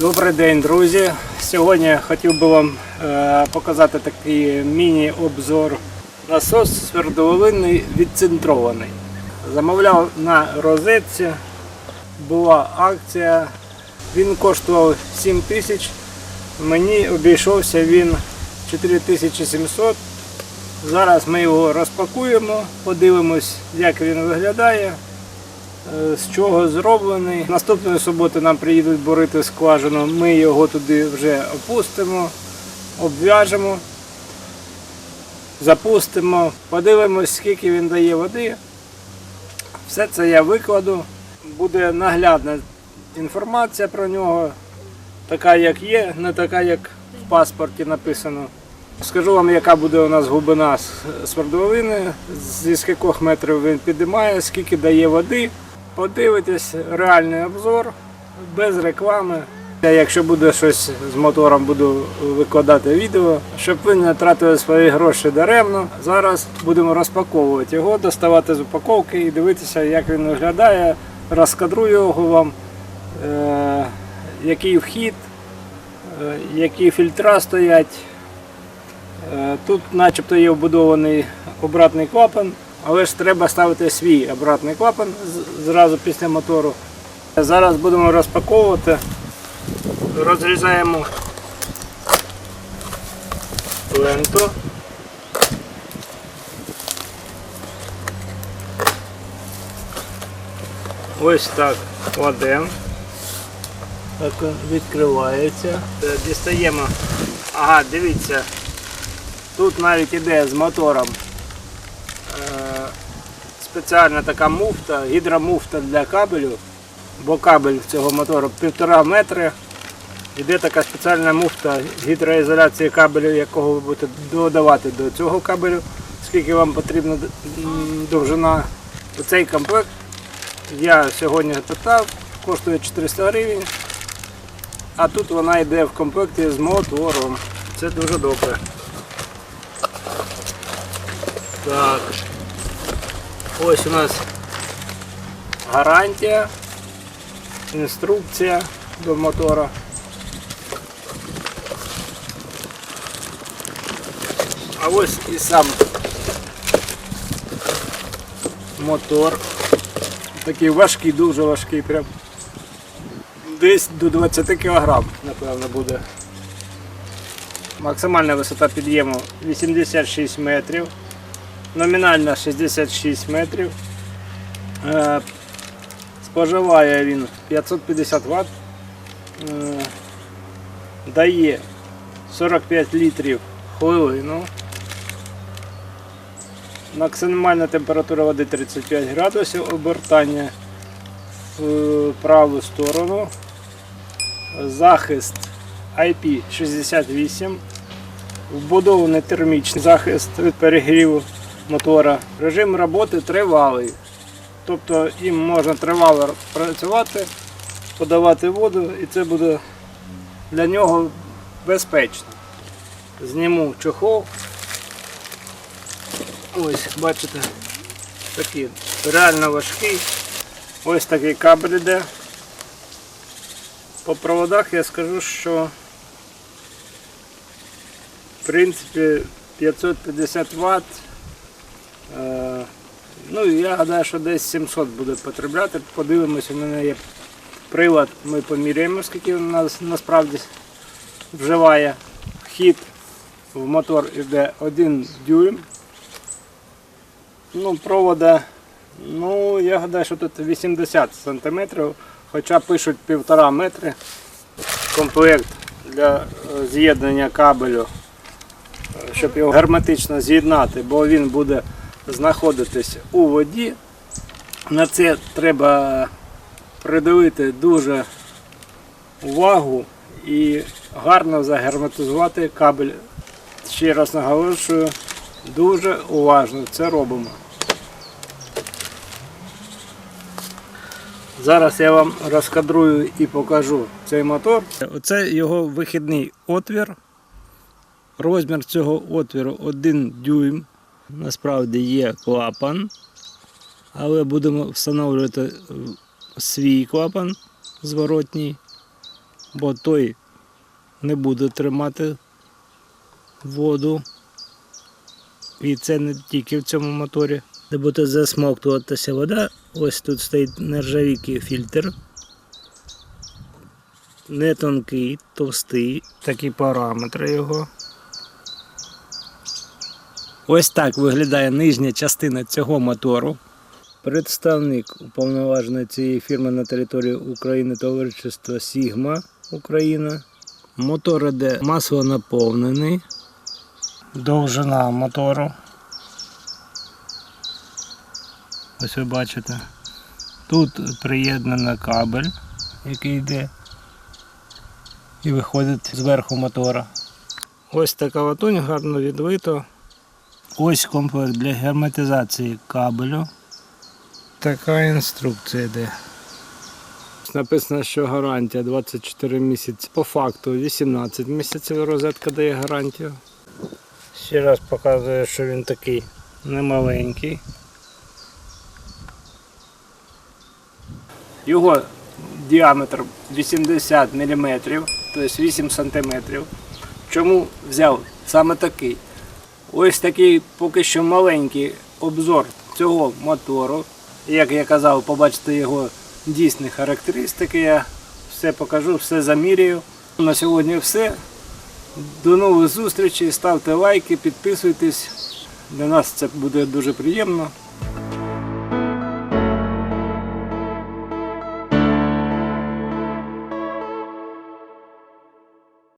Добрий день, друзі. Сьогодні хотів би вам е, показати такий міні-обзор. Насос свердловинний відцентрований. Замовляв на розетці. Була акція. Він коштував 7 тисяч. Мені обійшовся він 4700. Зараз ми його розпакуємо, подивимось, як він виглядає. Е, з чого зроблений. Наступної суботи нам приїдуть борити скважину. Ми його туди вже опустимо, обв'яжемо, запустимо, подивимось, скільки він дає води. Все це я викладу. Буде наглядна інформація про нього, така як є, не така, як в паспорті написано. Скажу вам, яка буде у нас глибина свердловини, зі скількох метрів він підіймає, скільки дає води. Подивитесь реальний обзор без реклами. Якщо буде щось з мотором, буду викладати відео, щоб ви не тратили свої гроші даремно. Зараз будемо розпаковувати його, доставати з упаковки і дивитися, як він виглядає. Розкадрую його вам, е- який вхід, е, які фільтра стоять. Е, Тут начебто є вбудований обратний клапан, але ж треба ставити свій обратний клапан зразу після мотору. Зараз будемо розпаковувати, розрізаємо ленту. Ось так кладемо. Так відкривається. Е, Дістаємо. Ага, дивіться. Тут навіть іде з мотором спеціальна така муфта, гідромуфта для кабелю, бо кабель цього мотору півтора метри. Іде така спеціальна муфта гідроізоляції кабелю, якого ви будете додавати до цього кабелю, скільки вам потрібна довжина. Цей комплект я сьогодні питав, коштує 400 гривень. А тут вона йде в комплекті з мотором. Це дуже добре. Так. Ось у нас гарантія, інструкція до мотора. А ось і сам мотор. Такий важкий, дуже важкий, прям десь до 20 кг, напевно, буде. Максимальна висота під'єму 86 метрів. Номінальна 66 метрів. Е, Споживає він 550 Вт. Е, Дає 45 літрів хвилину. Максимальна температура води 35 градусів, обертання в праву сторону. Захист IP68. Вбудований термічний захист від перегріву мотора. Режим роботи тривалий. Тобто їм можна тривало працювати, подавати воду і це буде для нього безпечно. Зніму чохол. Ось, бачите, такий реально важкий. Ось такий кабель іде. По проводах я скажу, що в принципі 550 Вт. Е, ну я гадаю, що десь 700 буде потребляти. Подивимось, у мене є прилад, ми поміряємо, скільки він нас насправді вживає. Вхід в мотор йде 1 дюйм. Ну, провода, ну, я гадаю, що тут 80 см, хоча пишуть 1,5 метри. Комплект для е, з'єднання кабелю, е, щоб його герметично з'єднати, бо він буде знаходитись у воді. На це треба придивити дуже увагу і гарно загерметизувати кабель. Ще раз наголошую, дуже уважно це робимо. Зараз я вам розкадрую і покажу цей мотор. Оце його вихідний отвір. Розмір цього отвіру 1 дюйм. Насправді є клапан, але будемо встановлювати е, свій клапан зворотній. бо той не буде тримати воду. І це не тільки в цьому моторі. Де буде засмоктуватися вода, ось тут стоїть нержавійкий фільтр. Не тонкий, товстий, такі параметри його. Ось так виглядає нижня частина цього мотору. Представник уповноваженої цієї фірми на території України товаришества Сігма Україна. Мотор іде масово наповнений. Довжина мотору. Ось ви бачите. Тут приєднано кабель, який йде і виходить зверху мотора. Ось така латунь гарно відвито. Ось комплект для герметизації кабелю. Така інструкція йде. Написано, що гарантія 24 місяці. По факту 18 місяців розетка дає гарантію. Ще раз показую, що він такий немаленький. Його діаметр 80 мм, тобто 8 см. Чому взяв саме такий? Ось такий поки що маленький обзор цього мотору. Як я казав, побачите його дійсні характеристики. Я все покажу, все замірюю. На сьогодні все. До нових зустрічей, ставте лайки, підписуйтесь. Для нас це буде дуже приємно.